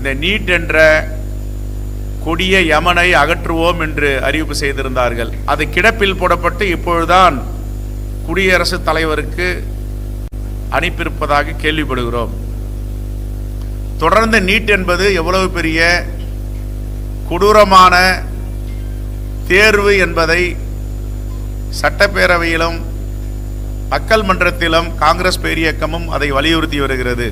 இந்த நீட் என்ற கொடிய யமனை அகற்றுவோம் என்று அறிவிப்பு செய்திருந்தார்கள். அது கிடப்பில் போடப்பட்டு இப்பொழுதுதான் குடியரசுத் தலைவருக்கு அனுப்பியிருப்பதாக கேள்விப்படுகிறோம். தொடர்ந்து நீட் என்பது எவ்வளவு பெரிய கொடூரமான தேர்வு என்பதை சட்டப்பேரவையிலும் மக்கள் மன்றத்திலும் காங்கிரஸ் பேரியக்கமும் அதை வலியுறுத்தி வருகிறது.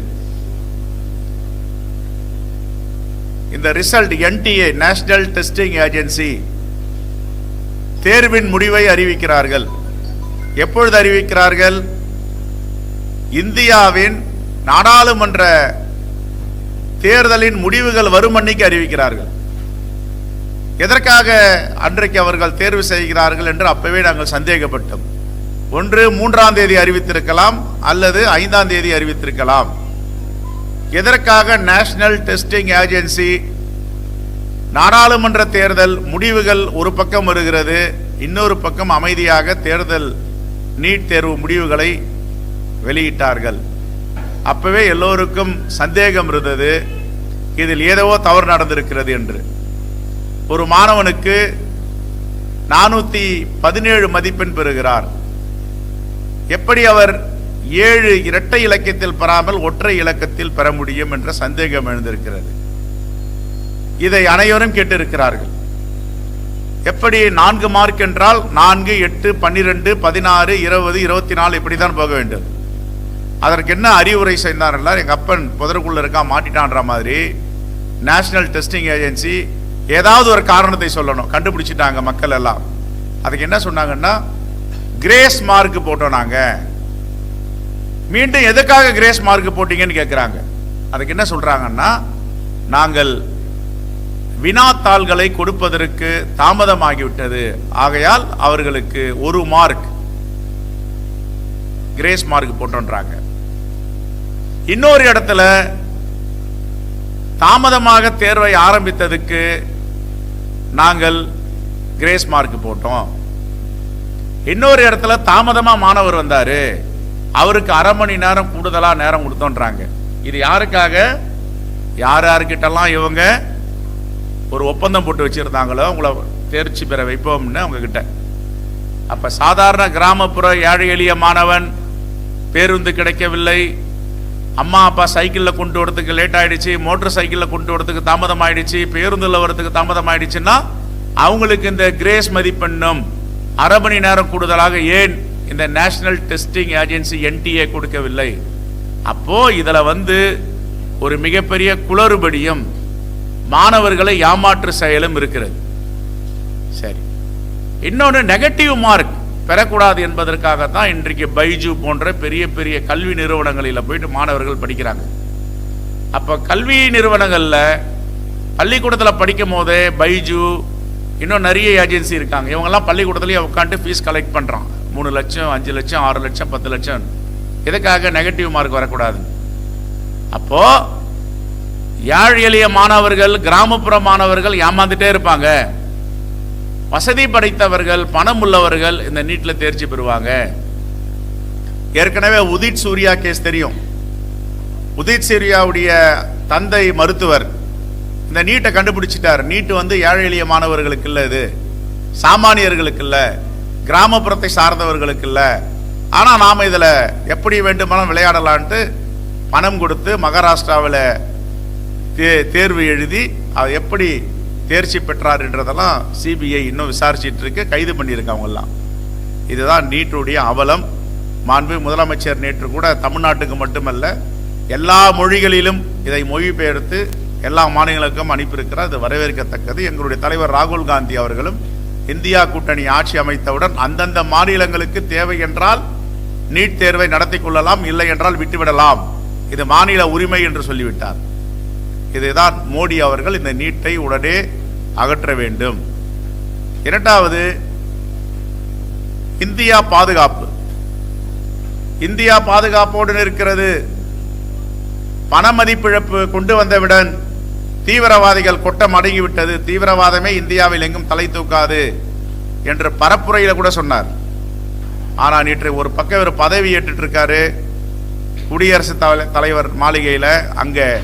இந்த result NTA national testing agency தேர்வின் முடிவை அறிவிக்கிறார்கள். எப்பொழுது அறிவிக்கிறார்கள்? இந்தியாவின் நாடாளுமன்ற தேர்தலின் முடிவுகள் வரும் அன்னைக்கு அறிவிக்கிறார்கள். எதற்காக அன்றைக்கு அவர்கள் தேர்வு செய்கிறார்கள் என்று அப்பவே நாங்கள் சந்தேகப்பட்டோம். ஒன்று மூன்றாம் தேதி அறிவித்திருக்கலாம் அல்லது ஐந்தாம் தேதி அறிவித்திருக்கலாம். எதற்காக நேஷனல் டெஸ்டிங் ஏஜென்சி நாடாளுமன்ற தேர்தல் முடிவுகள் ஒரு பக்கம் வருகிறது இன்னொரு பக்கம் அமைதியாக தேர்தல் நீட் தேர்வு முடிவுகளை வெளியிட்டார்கள். அப்பவே எல்லோருக்கும் சந்தேகம் இருந்தது இதில் ஏதோ தவறு நடந்திருக்கிறது என்று. ஒரு மாணவனுக்கு நானூற்றி பதினேழு மதிப்பெண் பெறுகிறார். எப்படி அவர் ஏழு இரட்டை இலக்கியத்தில் பெறாமல் ஒற்றை இலக்கத்தில் பெற முடியும் என்ற சந்தேகம் எழுந்திருக்கிறது. இதை அனைவரும் கேட்டிருக்கிறார்கள். எப்படி நான்கு மார்க் என்றால் நான்கு எட்டு பன்னிரெண்டு பதினாறு இருபது இருபத்தி நாலு இப்படி தான் போக வேண்டும். அதற்கு என்ன அறிவுரை செய்தார்கள் எங்கள் அப்பன் புதருக்குள்ள இருக்கா மாட்டிட்டான்ற மாதிரி நேஷனல் டெஸ்டிங் ஏஜென்சி ஏதாவது ஒரு காரணத்தை சொல்லணும். கண்டுபிடிச்சிட்டாங்க மக்கள் எல்லாம். அதுக்கு என்ன சொன்னாங்கன்னா கிரேஸ் மார்க் போட்டோம் நாங்கள் மீண்டும் எதுக்காக கிரேஸ் மார்க் போட்டீங்கன்னு கேட்குறாங்க அதுக்கு என்ன சொல்றாங்கன்னா நாங்கள் வினாத்தாள்களை கொடுப்பதற்கு தாமதமாகிவிட்டது. ஆகையால் அவர்களுக்கு ஒரு மார்க் கிரேஸ் மார்க் போட்டோன்றாங்க. இன்னொரு இடத்துல தாமதமாக தேர்வை ஆரம்பித்ததுக்கு நாங்கள் கிரேஸ் மார்க் போட்டோம். இன்னொரு இடத்துல தாமதமா மாணவர் வந்தாரு. அவருக்கு அரை மணி நேரம் கூடுதலாக நேரம் கொடுத்தோன்றாங்க. இது யாருக்காக? யார் யாருக்கிட்டலாம் இவங்க ஒரு ஒப்பந்தம் போட்டு வச்சிருந்தாங்களோ உங்களை தேர்ச்சி பெற வைப்போம்னு அவங்கக்கிட்ட அப்போ சாதாரண கிராமப்புற ஏழை எளிய மாணவன் பேருந்து கிடைக்கவில்லை. அம்மா அப்பா சைக்கிளில் கொண்டு வரதுக்கு லேட் ஆகிடுச்சு மோட்டர் சைக்கிளில் கொண்டு வரதுக்கு தாமதம் ஆகிடுச்சு பேருந்தில் வரதுக்கு தாமதம் ஆகிடுச்சுன்னா அவங்களுக்கு இந்த கிரேஸ் மதிப்பெண்ணும் அரை மணி நேரம் கூடுதலாக ஏன் இந்த நேஷனல் டெஸ்டிங் ஏஜென்சி என்டிஏ கொடுக்கவில்லை. அப்போ இதில் வந்து ஒரு மிகப்பெரிய குளறுபடியும் மாணவர்களை ஏமாற்று செயலும் இருக்கிறது. சரி. இன்னொன்று நெகட்டிவ் மார்க் பெறக்கூடாது என்பதற்காகத்தான் இன்றைக்கு பைஜு போன்ற பெரிய பெரிய கல்வி நிறுவனங்களில் போயிட்டு மாணவர்கள் படிக்கிறாங்க. அப்போ கல்வி நிறுவனங்களில் பள்ளிக்கூடத்தில் படிக்கும் போதே பைஜு இன்னும் நிறைய ஏஜென்சி இருக்காங்க. இவங்கெல்லாம் பள்ளிக்கூடத்துலேயே உட்காந்து ஃபீஸ் கலெக்ட் பண்ணுறான் மூணு லட்சம் அஞ்சு லட்சம் ஆறு லட்சம் பத்து லட்சம். எதுக்காக நெகட்டிவ் மார்க் வரக்கூடாது? அப்போ யாழ் எளிய மாணவர்கள் கிராமப்புற மாணவர்கள் ஏமாந்துட்டே இருப்பாங்க. வசதி படைத்தவர்கள் பணம் உள்ளவர்கள் இந்த நீட்டில் தேர்ச்சி பெறுவாங்க. ஏற்கனவே உதித் சூர்யா கேஸ் தெரியும். உதித் சூர்யாவுடைய தந்தை மருத்துவர் இந்த நீட்டை கண்டுபிடிச்சிட்டார். நீட்டு வந்து ஏழை எளிய மாணவர்களுக்கு இல்லை இது. சாமானியர்களுக்கு இல்லை. கிராமப்புறத்தை சார்ந்தவர்களுக்கு இல்லை. ஆனால் நாம் இதில் எப்படி வேண்டுமானாலும் விளையாடலான்ட்டு பணம் கொடுத்து மகாராஷ்டிராவில் தே தேர்வு எழுதி அவர் எப்படி தேர்ச்சி பெற்றார் என்றதெல்லாம் சிபிஐ இன்னும் விசாரிச்சிட்டு இருக்கு. கைது பண்ணியிருக்காங்கெல்லாம் இதுதான் நீட்டுடைய அவலம். மாண்பு முதலமைச்சர் நேற்று கூட தமிழ்நாட்டுக்கு மட்டுமல்ல எல்லா மொழிகளிலும் இதை மொழிபெயர்த்து எல்லா மாநிலங்களுக்கும் அனுப்பியிருக்கிறார். இது வரவேற்கத்தக்கது. எங்களுடைய தலைவர் ராகுல் காந்தி அவர்களும் இந்தியா கூட்டணி ஆட்சி அமைத்தவுடன் அந்தந்த மாநிலங்களுக்கு தேவை என்றால் நீட் தேர்வை நடத்தி கொள்ளலாம் இல்லை என்றால் விட்டுவிடலாம். இது மாநில உரிமை என்று சொல்லிவிட்டார். இதுதான் மோடி அவர்கள் இந்த நீட்டை உடனே அகற்ற வேண்டும். இரண்டாவது இந்தியா பாதுகாப்பு. இந்தியா பாதுகாப்போடு இருக்கிறது பண மதிப்பிழப்பு கொண்டு வந்தவுடன் தீவிரவாதிகள் கொட்டம் அடங்கிவிட்டது. தீவிரவாதமே இந்தியாவில் எங்கும் தலை தூக்காது என்று பரப்புரையில கூட சொன்னார். ஆனால் நேற்று ஒரு பக்கம் இவர் பதவி ஏற்றுட்டு இருக்காரு குடியரசுத் தலை- தலைவர் மாளிகையில அங்க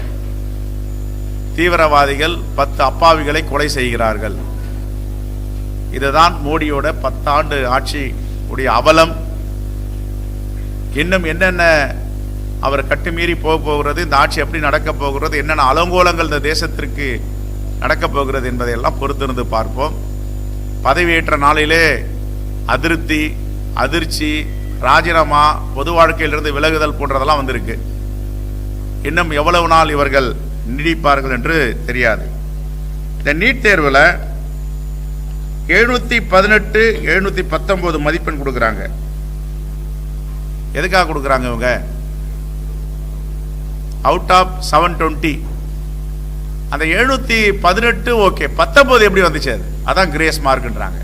தீவிரவாதிகள் பத்து அப்பாவிகளை கொலை செய்கிறார்கள். இதுதான் மோடியோட பத்தாண்டு ஆட்சி உடைய அவலம். இன்னும் என்னென்ன அவர் கட்டுமீறி போக போகிறது இந்த ஆட்சி எப்படி நடக்க போகிறது என்னென்ன அலங்கோலங்கள் இந்த தேசத்திற்கு நடக்க போகிறது என்பதையெல்லாம் பொறுத்திருந்து பார்ப்போம். பதவியேற்ற நாளிலே அதிருப்தி அதிர்ச்சி ராஜினாமா பொது வாழ்க்கையிலிருந்து விலகுதல் போன்றதெல்லாம் வந்திருக்கு. இன்னும் எவ்வளவு நாள் இவர்கள் நீடிப்பார்கள் என்று தெரியாது. இந்த நீட் தேர்வில் எழுநூத்தி பதினெட்டு எழுநூத்தி பத்தொன்பது மதிப்பெண் கொடுக்குறாங்க. எதுக்காக கொடுக்குறாங்க இவங்க? அவுட் ஆஃப் செவன் டுவெண்ட்டி அந்த எழுநூற்றி பதினெட்டு ஓகே பத்தொன்பது எப்படி வந்துச்சு அது? அதான் கிரேஸ் மார்க்குன்றாங்க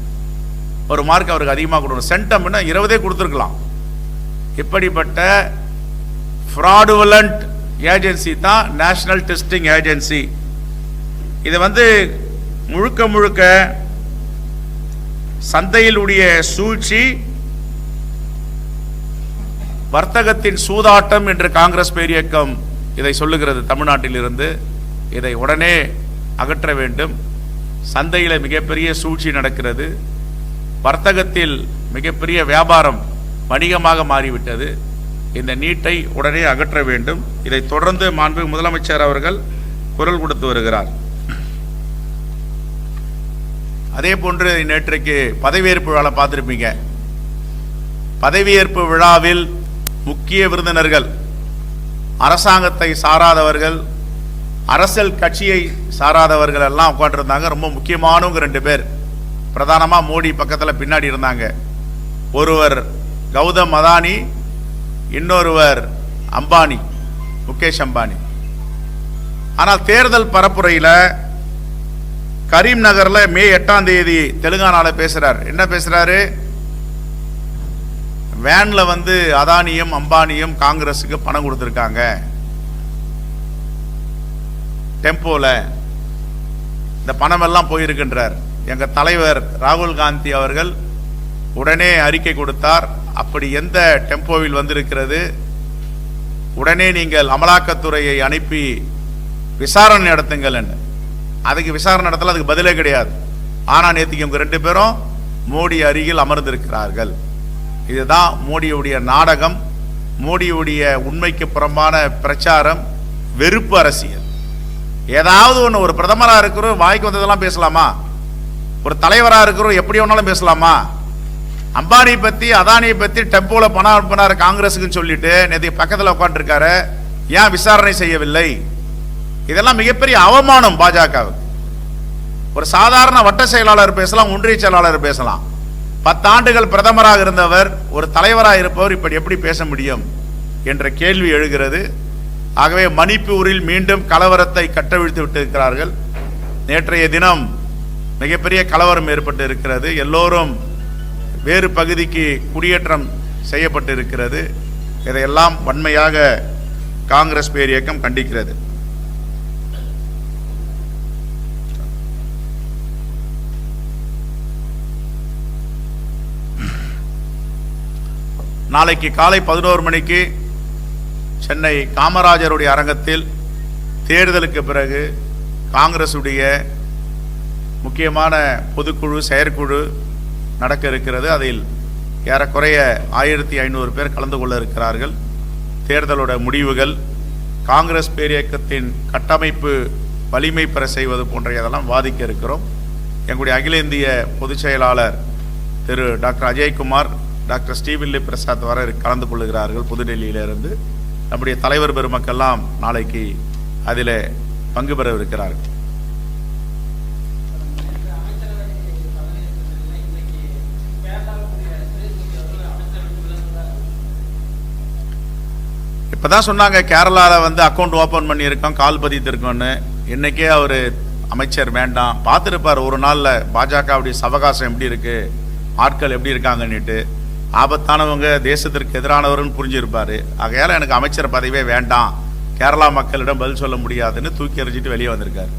ஒரு மார்க் அவருக்கு அதிகமாக கொடுக்கணும். சென்டம்னா இருபதே கொடுத்துருக்கலாம். இப்படிப்பட்ட ஃப்ராடுவலண்ட் ஏஜென்சி தான் நேஷனல் டெஸ்டிங் ஏஜென்சி இது வந்து முழுக்க முழுக்க சந்தையிலுடைய சூழ்ச்சி வர்த்தகத்தின் சூதாட்டம் என்று காங்கிரஸ் பேரியக்கம் இதை சொல்லுகிறது தமிழ்நாட்டிலிருந்து. இதை உடனே அகற்ற வேண்டும். சந்தையில் மிகப்பெரிய சூழ்ச்சி நடக்கிறது. வர்த்தகத்தில் மிகப்பெரிய வியாபாரம் வணிகமாக மாறிவிட்டது. இந்த நீட்டை உடனே அகற்ற வேண்டும். இதை தொடர்ந்து மாண்பு முதலமைச்சர் அவர்கள் குரல் கொடுத்து வருகிறார். அதே போன்று நேற்றைக்கு பதவியேற்பு விழா பார்த்துருப்பீங்க. பதவியேற்பு விழாவில் முக்கிய விருந்தினர்கள் அரசாங்கத்தை சாராதவர்கள் அரசியல் கட்சியை சாராதவர்கள் எல்லாம் உட்காந்துருந்தாங்க ரொம்ப முக்கியமானவங்க ரெண்டு பேர். பிரதானமாக மோடி பக்கத்தில் பின்னாடி இருந்தாங்க. ஒருவர் கௌதம் அதானி இன்னொருவர் அம்பானி முகேஷ் அம்பானி. ஆனால் தேர்தல் பரப்புரையில் கரீம் நகரில் மே எட்டாம் தேதி தெலுங்கானாவில் பேசுகிறார் என்ன பேசுகிறாரு வேனில் வந்து அதானியும் அம்பானியும் காங்கிரஸுக்கு பணம் கொடுத்துருக்காங்க. டெம்போவில் இந்த பணமெல்லாம் போயிருக்கின்றார். எங்கள் தலைவர் ராகுல் காந்தி அவர்கள் உடனே அறிக்கை கொடுத்தார். அப்படி எந்த டெம்போவில் வந்திருக்கிறது? உடனே நீங்கள் அமலாக்கத்துறையை அனுப்பி விசாரணை நடத்துங்கள் என்று. அதுக்கு விசாரணை நடத்தல அதுக்கு பதிலே கிடையாது. ஆனால் நேற்றுக்கு இவங்க ரெண்டு பேரும் மோடி அருகில் அமர்ந்திருக்கிறார்கள். இதுதான் மோடியுடைய நாடகம் மோடியுடைய உண்மைக்கு புறம்பான பிரச்சாரம் வெறுப்பு அரசியல். ஏதாவது ஒன்று ஒரு பிரதமராக இருக்கிறோம் வாய்க்கு வந்ததெல்லாம் பேசலாமா? ஒரு தலைவராக இருக்கிறோம் எப்படி வேணாலும் பேசலாமா? அம்பானி பற்றி அதானியை பற்றி டெம்போவில் பணம் அனுப்பினார் காங்கிரஸுக்குன்னு சொல்லிட்டு நேற்று பக்கத்தில் உட்காந்துருக்காரு ஏன் விசாரணை செய்யவில்லை? இதெல்லாம் மிகப்பெரிய அவமானம் பாஜகவுக்கு. ஒரு சாதாரண வட்ட செயலாளர் பேசலாம் ஒன்றிய செயலாளர் பேசலாம். பத்தாண்டுகள் பிரதமராக இருந்தவர் ஒரு தலைவராக இருப்பவர் இப்படி எப்படி பேச முடியும் என்ற கேள்வி எழுகிறது. ஆகவே மணிப்பூரில் மீண்டும் கலவரத்தை கட்டவிழ்த்து விட்டிருக்கிறார்கள். நேற்றைய தினம் மிகப்பெரிய கலவரம் ஏற்பட்டு இருக்கிறது எல்லோரும் வேறு பகுதிக்கு குடியேற்றம் செய்யப்பட்டு இருக்கிறது இதையெல்லாம் வன்மையாக காங்கிரஸ் பேரியக்கம் கண்டிக்கிறது. நாளைக்கு காலை பதினோரு மணிக்கு சென்னை காமராஜருடைய அரங்கத்தில் தேர்தலுக்கு பிறகு காங்கிரசுடைய முக்கியமான பொதுக்குழு செயற்குழு நடக்க இருக்கிறது. அதில் ஏறக்குறைய ஆயிரத்தி ஐநூறு பேர் கலந்து கொள்ள இருக்கிறார்கள். தேர்தலோட முடிவுகள் காங்கிரஸ் பேரியக்கத்தின் கட்டமைப்பு வலிமை பெற செய்வது போன்ற இதெல்லாம் வாதிக்க இருக்கிறோம். எங்களுடைய அகில இந்திய பொதுச் செயலாளர் திரு டாக்டர் அஜய்குமார் டாக்டர் ஸ்ரீவில்லி பிரசாத் வர கலந்து கொள்ளுகிறார்கள் புதுடெல்லியிலிருந்து. நம்முடைய தலைவர் பெருமக்கெல்லாம் நாளைக்கு அதில் பங்கு பெற இப்போதான் சொன்னாங்க கேரளாவில் வந்து அக்கௌண்ட் ஓப்பன் பண்ணியிருக்கோம் கால் பதித்திருக்கோம்னு. இன்றைக்கே அவர் அமைச்சர் வேண்டாம். பார்த்துருப்பார் ஒரு நாளில் பாஜகவுடைய சவகாசம் எப்படி இருக்குது ஆட்கள் எப்படி இருக்காங்கன்னுட்டு. ஆபத்தானவங்க தேசத்திற்கு எதிரானவர்னு புரிஞ்சிருப்பார். ஆகையால் எனக்கு அமைச்சர் பதவியே வேண்டாம். கேரளா மக்களிடம் பதில் சொல்ல முடியாதுன்னு தூக்கி எறிஞ்சிட்டு வெளியே வந்திருக்காரு.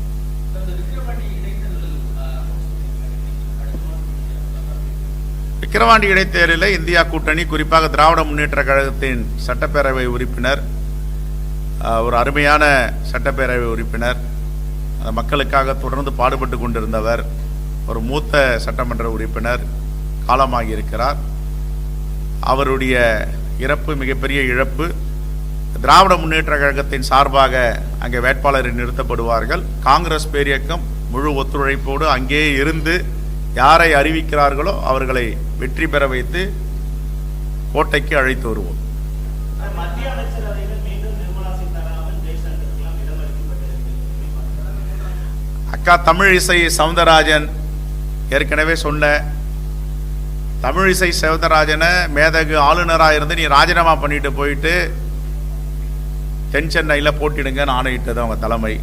விக்கிரவாண்டி இடைத்தேர்தலில் இந்தியா கூட்டணி குறிப்பாக திராவிட முன்னேற்ற கழகத்தின் சட்டப்பேரவை உறுப்பினர் ஒரு அருமையான சட்டப்பேரவை உறுப்பினர் மக்களுக்காக தொடர்ந்து பாடுபட்டு கொண்டிருந்தவர் ஒரு மூத்த சட்டமன்ற உறுப்பினர் காலமாகியிருக்கிறார். அவருடைய இறப்பு மிகப்பெரிய இழப்பு. திராவிட முன்னேற்ற கழகத்தின் சார்பாக அங்கே வேட்பாளரை நிறுத்தப்படுவார்கள். காங்கிரஸ் பேரியக்கம் முழு ஒத்துழைப்போடு அங்கேயே இருந்து யாரை அறிவிக்கிறார்களோ அவர்களை வெற்றி பெற வைத்து கோட்டைக்கு அழைத்து வருவோம். அக்கா தமிழிசை சவுந்தரராஜன் ஏற்கனவே சொன்ன தமிழிசை சவுந்தரராஜனை மேதகு ஆளுநராக இருந்து நீ ராஜினாமா பண்ணிட்டு போயிட்டு தென் சென்னையில் போட்டிடுங்கன்னு ஆணையிட்டது அவங்க தலைமை.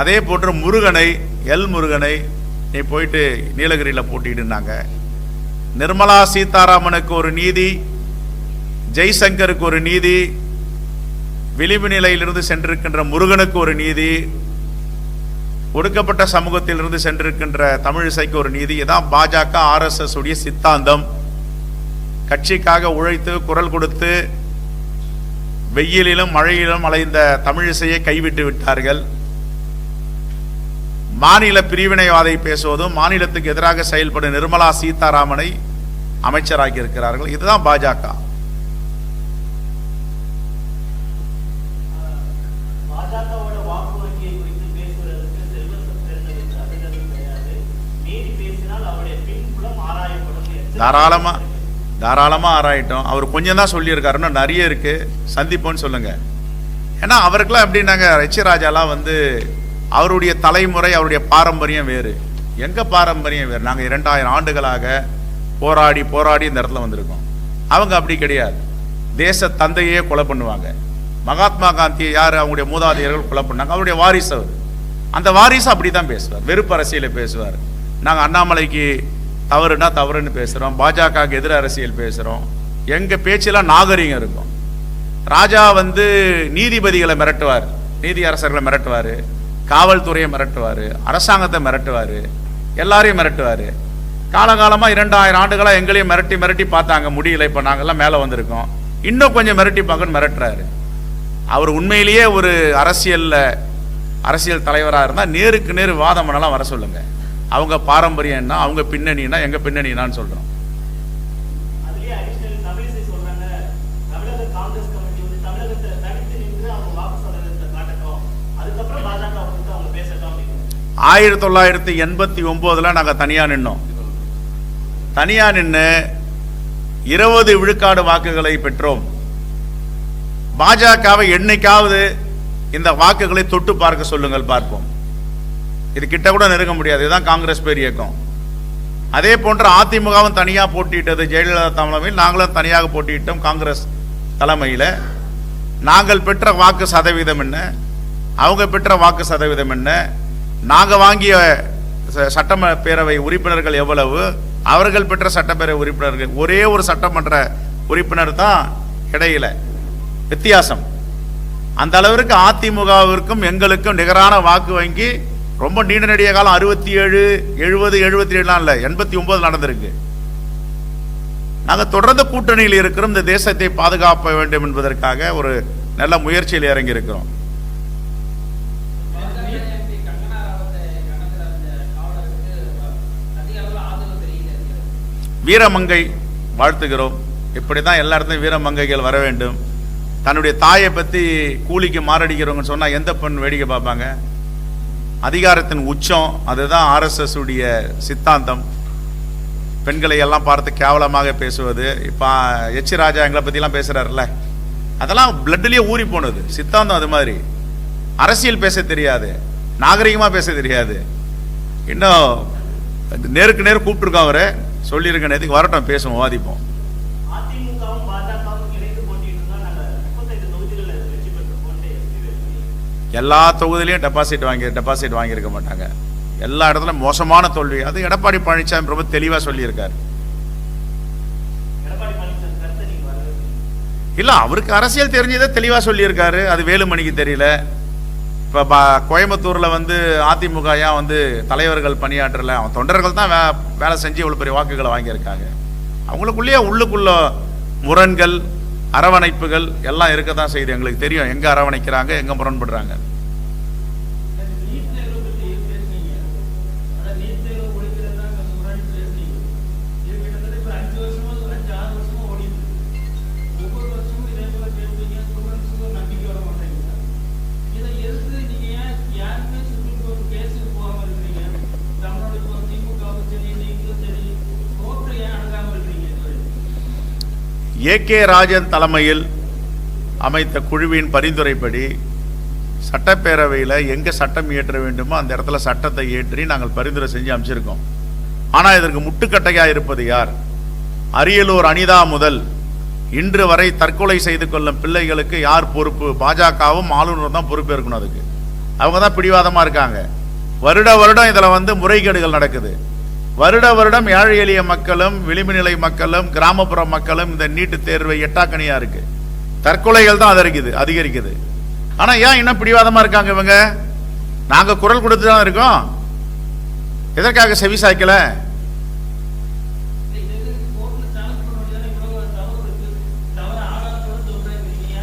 அதே போன்று முருகனை எல் முருகனை நீ போயிட்டு நீலகிரியில் போட்டிடுனாங்க. நிர்மலா சீதாராமனுக்கு ஒரு நீதி ஜெய்சங்கருக்கு ஒரு நீதி விளிம்பு நிலையிலிருந்து சென்றிருக்கின்ற முருகனுக்கு ஒரு நீதி ஒடுக்கப்பட்ட சமூகத்திலிருந்து சென்றிருக்கின்ற தமிழிசைக்கு ஒரு நீதி இதான் பாஜக ஆர்எஸ்எஸ் உடைய சித்தாந்தம். கட்சிக்காக உழைத்து குரல் கொடுத்து வெயிலிலும் மழையிலும் அலைந்த தமிழிசையை கைவிட்டு விட்டார்கள். மாநில பிரிவினைவாதை பேசுவதும் மாநிலத்துக்கு எதிராக செயல்படும் நிர்மலா சீதாராமனை அமைச்சராக்கி இருக்கிறார்கள் இதுதான் பாஜக. தாராளமாக தாராளமாக ஆராயிட்டோம். அவர் கொஞ்சம் தான் சொல்லியிருக்காருன்னா நிறைய இருக்குது சந்திப்போன்னு சொல்லுங்கள் ஏன்னா அவருக்கெல்லாம் எப்படின்னாங்க எச் ராஜாலாம் வந்து அவருடைய தலைமுறை அவருடைய பாரம்பரியம் வேறு. எங்கள் பாரம்பரியம் வேறு? நாங்கள் இரண்டாயிரம் ஆண்டுகளாக போராடி போராடி இந்த இடத்துல வந்திருக்கோம். அவங்க அப்படி கிடையாது. தேச தந்தையே கொலை பண்ணுவாங்க. மகாத்மா காந்தியை யார்? அவங்களுடைய மூதாதையர்கள் கொலை பண்ணாங்க. அவருடைய வாரிசு அவர். அந்த வாரிசு அப்படி தான் பேசுவார். வெறுப்பு அரசியலை பேசுவார். நாங்கள் அண்ணாமலைக்கு தவறுனா தவறுன்னு பேசுகிறோம் பாஜகவுக்கு எதிர அரசியல் பேசுகிறோம் எங்கள் பேச்செல்லாம் நாகரிகம் இருக்கும். ராஜா வந்து நீதிபதிகளை மிரட்டுவார். நீதி அரசர்களை மிரட்டுவார். காவல்துறையை மிரட்டுவார். அரசாங்கத்தை மிரட்டுவார். எல்லாரையும் மிரட்டுவார். காலகாலமாக இரண்டாயிரம் ஆண்டுகளாக எங்களையும் மிரட்டி மிரட்டி பார்த்தாங்க. முடியல இப்போ நாங்கள்லாம் மேலே வந்திருக்கோம். இன்னும் கொஞ்சம் மிரட்டி பார்க்கன்னு மிரட்டுறாரு. அவர் உண்மையிலேயே ஒரு அரசியலில் அரசியல் தலைவராக இருந்தால் நேருக்கு நேரு வாதம் பண்ணலாம் வர சொல்லுங்கள் அவங்க பாரம்பரியம் என்ன? அவங்க பின்னணினா எங்க பின்னணினான்னு அப்படின்னு. ஆயிரத்தி தொள்ளாயிரத்தி எண்பத்தி ஒம்போதில் நாங்கள் தனியாக நின்னோம். தனியாக நின்று இருபது விழுக்காடு வாக்குகளை பெற்றோம். பாஜகவை என்னைக்காவது இந்த வாக்குகளை தொட்டு பார்க்க சொல்லுங்கள் பார்ப்போம். இது கிட்ட கூட நெருங்க முடியாது. இதுதான் காங்கிரஸ் பேர் இயக்கம். அதே போன்று அதிமுகவும் தனியாக போட்டியிட்டது ஜெயலலிதா தலைமையில் நாங்களும் தனியாக போட்டியிட்டோம் காங்கிரஸ் தலைமையில். நாங்கள் பெற்ற வாக்கு சதவீதம் என்ன? அவங்க பெற்ற வாக்கு சதவீதம் என்ன? நாங்கள் வாங்கிய ச- சட்டம பேரவை உறுப்பினர்கள் எவ்வளவு? அவர்கள் பெற்ற சட்டப்பேரவை உறுப்பினர்கள் ஒரே ஒரு சட்டமன்ற உறுப்பினர் தான் இடையில வித்தியாசம். அந்த அளவிற்கு அதிமுகவிற்கும் எங்களுக்கும் நிகரான வாக்கு வங்கி ரொம்ப நீண்ட நெடிய காலம் அறுபத்தி ஏழு எழுபது எழுபத்தி ஏழுலாம் இல்லை எண்பத்தி ஒன்பது நடந்திருக்கு. நாங்கள் தொடர்ந்து கூட்டணியில் இருக்கிறோம் இந்த தேசத்தை பாதுகாக்க வேண்டும் என்பதற்காக ஒரு நல்ல முயற்சியில் இறங்கி இருக்கிறோம் வீரமங்கை வாழ்த்துகிறோம். இப்படி தான் எல்லா இடத்துலையும் வீரமங்கைகள் வர வேண்டும். தன்னுடைய தாயை பற்றி கூலிக்கு மாரடிக்கிறவங்கன்னு சொன்னால் எந்த பெண் வேடிக்கை பார்ப்பாங்க? அதிகாரத்தின் உச்சம் அதுதான் ஆர்எஸ்எஸ் உடைய சித்தாந்தம். பெண்களை எல்லாம் பார்த்து கேவலமாக பேசுவது. இப்போ எச் ராஜா எங்களை பற்றிலாம் பேசுகிறாருல்ல அதெல்லாம் பிளட்லேயே ஊறி போனது. சித்தாந்தம் அது மாதிரி. அரசியல் பேச தெரியாது. நாகரிகமாக பேச தெரியாது. இன்னும் நேருக்கு நேர் கூப்பிட்டுருக்கோம் அவரை. சொல்லியிருக்க நேரத்துக்கு வரட்டும் பேசுவோம் வாதிப்போம். எல்லா தொகுதியிலையும் டெபாசிட் வாங்கி டெபாசிட் வாங்கியிருக்க மாட்டாங்க. எல்லா இடத்துலையும் மோசமான தோல்வி. அது எடப்பாடி பழனிசாமி ரொம்ப தெளிவாக சொல்லியிருக்காரு. இல்லை அவருக்கு அரசியல் தெரிஞ்சதை தெளிவாக சொல்லியிருக்காரு. அது வேலுமணிக்கு தெரியல. இப்போ பா கோயம்புத்தூரில் வந்து அதிமுக ஏன் வந்து தலைவர்கள் பணியாற்றல? அவன் தொண்டர்கள் தான் வே வேலை செஞ்சு இவ்வளோ பெரிய வாக்குகளை வாங்கியிருக்காங்க. அவங்களுக்குள்ளேயே உள்ளுக்குள்ள முரண்கள் அரவணைப்புகள் எல்லாம் இருக்க தான் செய்யுது. எங்களுக்கு தெரியும் எங்கே அரவணைக்கிறாங்க எங்கே முரண்படுறாங்க. ஏ கே ராஜன் தலைமையில் அமைத்த குழுவின் பரிந்துரைப்படி சட்டப்பேரவையில் எங்கே சட்டம் இயற்ற வேண்டுமோ அந்த இடத்துல சட்டத்தை இயற்றி நாங்கள் பரிந்துரை செஞ்சு அமைச்சிருக்கோம் ஆனால் இதற்கு முட்டுக்கட்டையாக இருப்பது யார்? அரியலூர் அனிதா முதல் இன்று வரை தற்கொலை செய்து கொள்ளும் பிள்ளைகளுக்கு யார் பொறுப்பு? பாஜகவும் ஆளுநரும் தான் பொறுப்பேற்கணும் அதுக்கு. அவங்க தான் பிடிவாதமாக இருக்காங்க. வருட வருடம் இதில் வந்து முறைகேடுகள் நடக்குது. வருட வருடம் ஏழை எளிய மக்களும் விளிம்பு நிலை மக்களும் கிராமப்புற மக்களும் இந்த நீட்டு தேர்வை எட்டாக்கணியாக இருக்கு. தற்கொலைகள் தான் அதிகரிக்குது அதிகரிக்குது. ஆனால் ஏன் இன்னும் பிடிவாதமாக இருக்காங்க இவங்க? நாங்கள் குரல் கொடுத்து தான் இருக்கோம். எதற்காக செவி சாய்க்கல?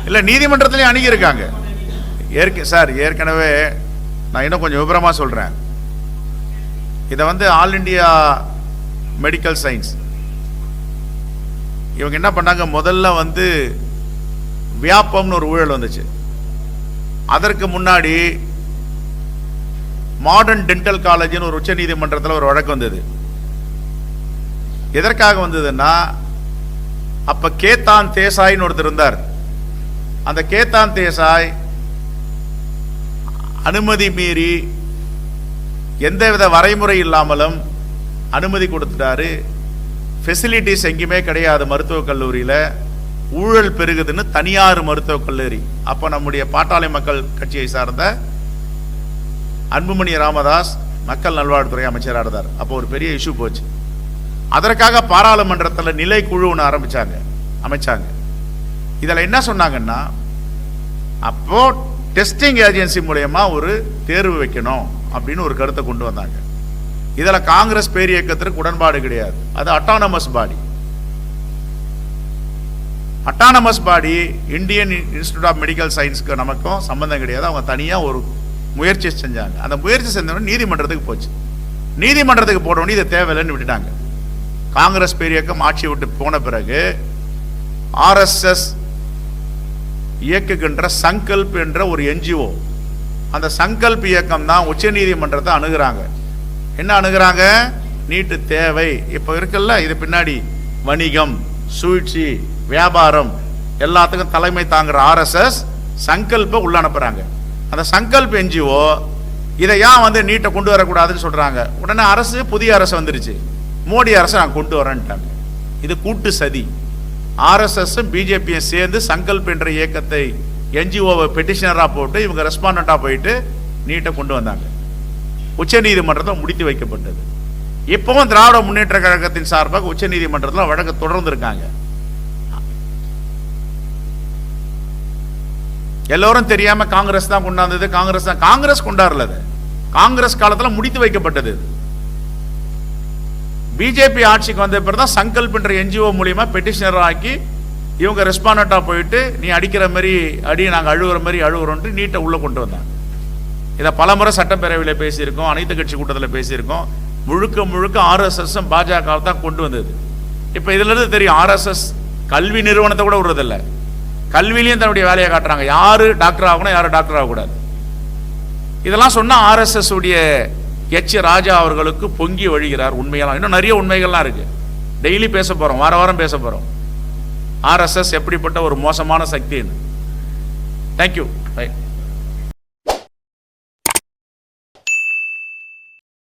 இல்லை நீதிமன்றத்திலையும் அணுகி இருக்காங்க. ஏற்க சார் ஏற்கனவே நான் இன்னும் கொஞ்சம் விபரமாக சொல்கிறேன் இதை வந்து ஆல் இண்டியா மெடிக்கல் சயின்ஸ் இவங்க என்ன பண்ணாங்க? முதல்ல வந்து வியாபம்னு ஒரு ஊழல் வந்துச்சு. அதற்கு முன்னாடி மாடர்ன் டென்டல் காலேஜ்னு ஒரு உச்சநீதிமன்றத்தில் ஒரு வழக்கு வந்தது. எதற்காக வந்ததுன்னா அப்போ கேத்தான் தேசாய்னு ஒருத்தர் இருந்தார். அந்த கேத்தான் தேசாய் அனுமதி மீறி எந்தவித வரைமுறை இல்லாமலும் அனுமதி கொடுத்துட்டாரு. ஃபெசிலிட்டிஸ் எங்கேயுமே கிடையாது மருத்துவக் கல்லூரியில். ஊழல் பெருகுதுன்னு தனியார் மருத்துவக் கல்லூரி. அப்போ நம்முடைய பாட்டாளி மக்கள் கட்சியை சார்ந்த அன்புமணி ராமதாஸ் மக்கள் நல்வாழ்வுத்துறை அமைச்சராக இருந்தார். அப்போ ஒரு பெரிய இஷ்யூ போச்சு. அதற்காக பாராளுமன்றத்தில் நிலை குழு ஒன்று ஆரம்பித்தாங்க அமைச்சாங்க. இதில் என்ன சொன்னாங்கன்னா அப்போ டெஸ்டிங் ஏஜென்சி மூலயமா ஒரு தேர்வு வைக்கணும். அப்படின்னு ஒரு கருத்தை கொண்டு வந்தாங்க. இதில் காங்கிரஸ் பேரியக்கத்திற்கு உடன்பாடு கிடையாது. அது autonomous body autonomous body Indian institute of medical சயின்ஸ்க்கு நமக்கும் சம்பந்தம் கிடையாது. அவங்க தனியாக ஒரு முயற்சி செஞ்சாங்க. அந்த முயற்சி செஞ்சவொடனே நீதிமன்றத்துக்கு போச்சு. நீதிமன்றத்துக்கு போனோடனே இதை தேவையில்லைன்னு விட்டுட்டாங்க. காங்கிரஸ் பேரியக்கம் ஆட்சி விட்டு போன பிறகு ஆர்எஸ்எஸ் இயக்குகின்ற சங்கல்ப் என்ற ஒரு என்ஜிஓ அந்த சங்கல்ப இயக்கம் தான் உச்ச நீதிமன்றத்தை அணுகிறாங்க. என்ன அணுகிறாங்க? நீட்டு தேவை. இப்போ இருக்குல்ல இது பின்னாடி வணிகம் சூழ்ச்சி வியாபாரம் எல்லாத்துக்கும் தலைமை தாங்குற ஆர்எஸ்எஸ் சங்கல்ப உள்ள அனுப்புகிறாங்க அந்த சங்கல்ப் என்ஜிஓ இதை ஏன் வந்து நீட்டை கொண்டு வரக்கூடாதுன்னு சொல்றாங்க? உடனே அரசு புதிய அரசு வந்துருச்சு. மோடி அரசு நான் கொண்டு வரேன்ட்டாங்க. இது கூட்டு சதி. ஆர்எஸ்எஸ்ஸும் பிஜேபியும் சேர்ந்து சங்கல்ப் என்ற இயக்கத்தை என்ஜிஓவை பெட்டிஷனராக போட்டு இவங்க ரெஸ்பாண்டண்ட்டாக போயிட்டு நீட்டை கொண்டு வந்தாங்க. உச்ச நீதிமன்றத்தில் முடித்து வைக்கப்பட்டது. இப்பவும் திராவிட முன்னேற்ற கழகத்தின் சார்பாக உச்ச நீதிமன்றத்தில் வழக்கு தொடர்ந்து இருக்காங்க எல்லோரும் தெரியாம காங்கிரஸ் தான் கொண்டாந்தது. காங்கிரஸ் தான் காங்கிரஸ் கொண்டாடுறது காங்கிரஸ் காலத்தில் முடித்து வைக்கப்பட்டது இது. பிஜேபி ஆட்சிக்கு வந்த பிறகு தான் சங்கல்ப் என்ற என்ஜிஓ மூலியமா பெட்டிஷனர் ஆக்கி இவங்க ரெஸ்பாண்டண்டா போயிட்டு நீ அடிக்கிற மாதிரி அடி நாங்கள் அழுகுற மாதிரி அழுகிறோன்ட்டு நீட்டை உள்ளே கொண்டு வந்தாங்க. இதை பலமுறை சட்டப்பேரவையில் பேசியிருக்கோம் அனைத்து கட்சி கூட்டத்தில் பேசியிருக்கோம். முழுக்க முழுக்க ஆர்எஸ்எஸ்ஸும் பாஜக தான் கொண்டு வந்தது. இப்போ இதுலேருந்து தெரியும் ஆர்எஸ்எஸ் கல்வி நிறுவனத்தை கூட விடுறதில்ல. கல்விலையும் தன்னுடைய வேலையை காட்டுறாங்க. யார் டாக்டர் ஆகணும் யாரும் டாக்டர் ஆகக்கூடாது. இதெல்லாம் சொன்னால் ஆர்எஸ்எஸ் உடைய எச் ராஜா அவர்களுக்கு பொங்கி வழிகிறார் உண்மையெல்லாம். இன்னும் நிறைய உண்மைகள்லாம் இருக்குது டெய்லி பேச போகிறோம் வார வாரம் பேச போகிறோம் ஆர்எஸ்எஸ் எப்படிப்பட்ட ஒரு மோசமான சக்தின்னு. Thank you right